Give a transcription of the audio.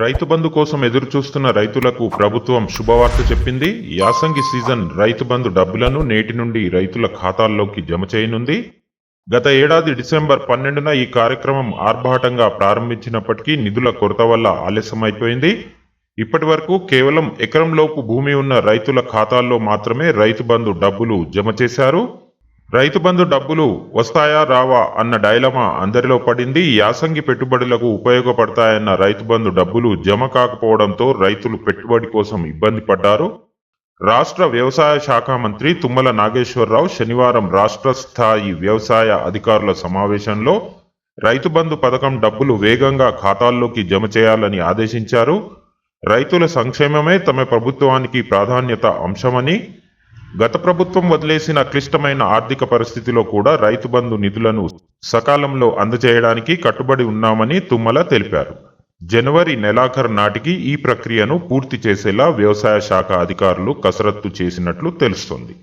రైతు బంధు కోసం ఎదురు చూస్తున్న రైతులకు ప్రభుత్వం శుభవార్త చెప్పింది. యాసంగి సీజన్ రైతు బంధు డబ్బులను నేటి నుండి రైతుల ఖాతాల్లోకి జమ చేయనుంది. గత ఏడాది డిసెంబర్ పన్నెండున ఈ కార్యక్రమం ఆర్భాటంగా ప్రారంభించినప్పటికీ నిధుల కొరత వల్ల ఆలస్యమైపోయింది. ఇప్పటి వరకు కేవలం ఎకరంలోపు భూమి ఉన్న రైతుల ఖాతాల్లో మాత్రమే రైతు బంధు డబ్బులు జమ చేశారు. రైతు బంధు డబ్బులు వస్తాయా రావా అన్న డైలమా అందరిలో పడింది. యాసంగి పెట్టుబడులకు ఉపయోగపడతాయన్న రైతు బంధు డబ్బులు జమ కాకపోవడంతో రైతులు పెట్టుబడి కోసం ఇబ్బంది పడ్డారు. రాష్ట్ర వ్యవసాయ శాఖ మంత్రి తుమ్మల నాగేశ్వరరావు శనివారం రాష్ట్ర స్థాయి వ్యవసాయ అధికారుల సమావేశంలో రైతు బంధు పథకం డబ్బులు వేగంగా ఖాతాల్లోకి జమ చేయాలని ఆదేశించారు. రైతుల సంక్షేమమే తమ ప్రభుత్వానికి ప్రాధాన్యత అంశమని గత ప్రభుత్వం వదిలేసిన క్లిష్టమైన ఆర్థిక పరిస్థితిలో కూడా రైతు బంధు నిధులను సకాలంలో అందజేయడానికి కట్టుబడి ఉన్నామని తుమ్మల తెలిపారు. జనవరి నెలాఖరు నాటికి ఈ ప్రక్రియను పూర్తి చేసేలా వ్యవసాయ శాఖ అధికారులు కసరత్తు చేసినట్లు తెలుస్తోంది.